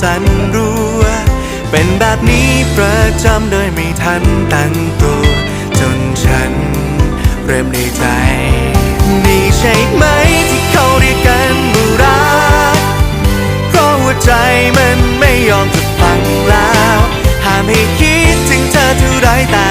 สันรัว เป็นแบบนี้ประจำโดยไม่ทันตั้งตัว จนฉันเริ่มในใจ นี่ใช่ไหมที่เขาเรียกกันว่ารักเพราะหัวใจมันไม่ยอมจะฟังแล้ว ห้ามให้คิดถึงเธอเท่าไรแต่